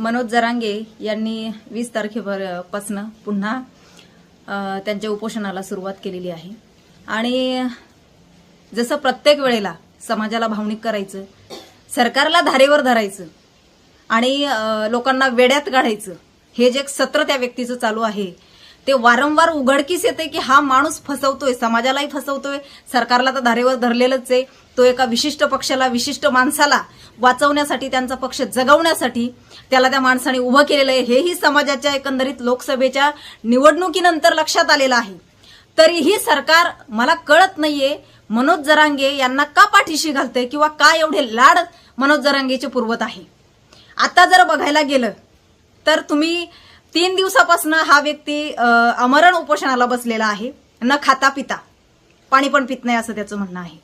मनोज जरांगे यांनी वीस तारखेपासनं पुन्हा त्यांच्या उपोषणाला सुरुवात केलेली आहे. आणि जसं प्रत्येक वेळेला समाजाला भावनिक करायचं सरकारला धारेवर धरायचं आणि लोकांना वेड्यात काढायचं हे जे सत्र त्या व्यक्तीचं चालू आहे ते वारंवार उघडकीस येते की हा माणूस फसवतोय समाजालाही फसवतोय सरकारला तर धारेवर धरलेलंच आहे. तो एका विशिष्ट पक्षाला विशिष्ट माणसाला वाचवण्यासाठी त्यांचा पक्ष जगवण्यासाठी त्याला त्या माणसाने उभं केलेलं आहे. हेही समाजाच्या एकंदरीत लोकसभेच्या निवडणुकीनंतर लक्षात आलेलं आहे. तरीही सरकार मला कळत नाहीये मनोज जरांगे यांना का पाठीशी घालतंय किंवा का एवढे लाड मनोज जरांगेचे पुरवत आहे? आता जर बघायला गेलं तर तुम्ही तीन दिवसापासून हा व्यक्ती अमरण उपोषणाला बसलेला आहे. न खाता पिता. पाणी पण पित नाही असं त्याचं म्हणणं आहे.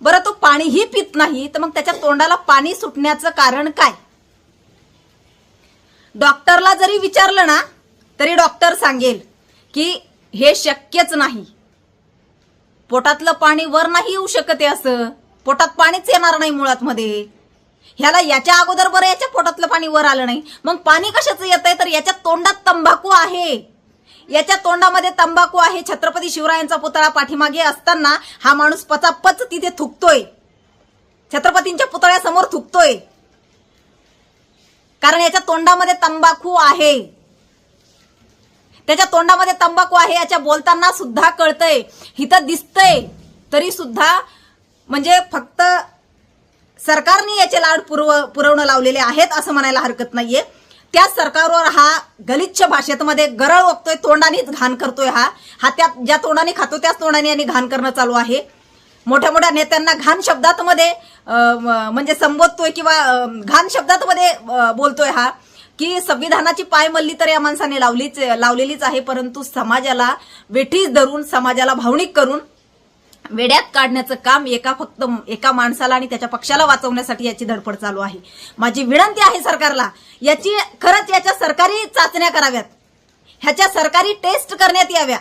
बरं तो पाणीही पित नाही तर मग त्याच्या तोंडाला पाणी सुटण्याचं कारण काय? डॉक्टरला जरी विचारलं ना तरी डॉक्टर सांगेल की हे शक्यच नाही. पोटातलं पाणी वर नाही येऊ शकत आहे असं. पोटात पाणीच येणार नाही मुळात मध्ये ह्याला याच्या अगोदर बरं याच्या पोटातलं पाणी वर आलं नाही. मग पाणी कशाचं येत आहे तर याच्या तोंडात तंबाखू आहे. याच्या तोंडामध्ये तंबाखू आहे. छत्रपती शिवरायांचा पुतळा पाठीमागे असताना हा माणूस पचापच तिथे थुकतोय. छत्रपतींच्या पुतळ्यासमोर थुकतोय. कारण याच्या तोंडामध्ये तंबाखू आहे. त्याच्या तोंडामध्ये तंबाखू आहे याच्या बोलताना सुद्धा कळतंय. हिथं दिसतंय तरी सुद्धा म्हणजे फक्त सरकारने याचे लाड पुरव पुरवणं लावलेले आहेत असं म्हणायला हरकत नाहीये. त्या सरकारवर हा गलिच्छ भाषेमध्ये गरळ ओकतोय तोंडानेच घाण करतोय हा. हा त्या ज्या तोंडाने खातो त्याच तोंडाने आणि घाण करणं चालू आहे. मोठ्या मोठ्या नेत्यांना घाण शब्दात मध्ये म्हणजे संबोधतोय किंवा घाण शब्दात मध्ये बोलतोय हा. की संविधानाची पायमल्ली तर या माणसाने लावलीच लावलेलीच आहे परंतु समाजाला वेठीस धरून समाजाला भावनिक करून वेड्यात काढण्याचं काम एका फक्त एका माणसाला आणि त्याच्या पक्षाला वाचवण्यासाठी याची धडपड चालू आहे. माझी विनंती आहे सरकारला याची खरंच याच्या सरकारी चाचण्या कराव्यात. ह्याच्या सरकारी टेस्ट करण्यात याव्या.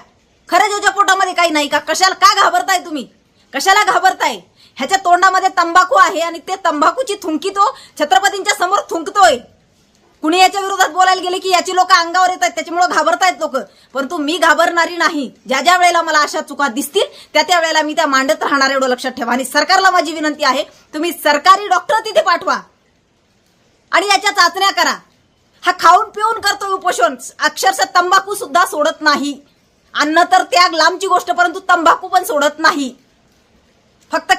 खरंच याच्या पोटामध्ये काही नाही का? कशाला का घाबरताय तुम्ही? कशाला घाबरताय? ह्याच्या तोंडामध्ये तंबाखू आहे आणि ते तंबाखूची थुंकी तो छत्रपतींच्या समोर थुंकतोय. कुणी याच्या विरोधात बोलायला गेले की याची लोक अंगावर येत आहेत त्याच्यामुळे घाबरतायत लोक. परंतु मी घाबरणारी नाही. ज्या ज्या वेळेला मला अशा चुका दिसतील त्या त्या वेळेला मी त्या मांडत राहणार एवढं लक्षात ठेवा. आणि सरकारला माझी विनंती आहे तुम्ही सरकारी डॉक्टर तिथे पाठवा. आणि याच्या चाचण्या करा. हा खाऊन पिऊन करतोय उपोषण. अक्षरशः तंबाखू सुद्धा सोडत नाही. अन्न तर त्याग लांबची गोष्ट परंतु तंबाखू पण सोडत नाही. फक्त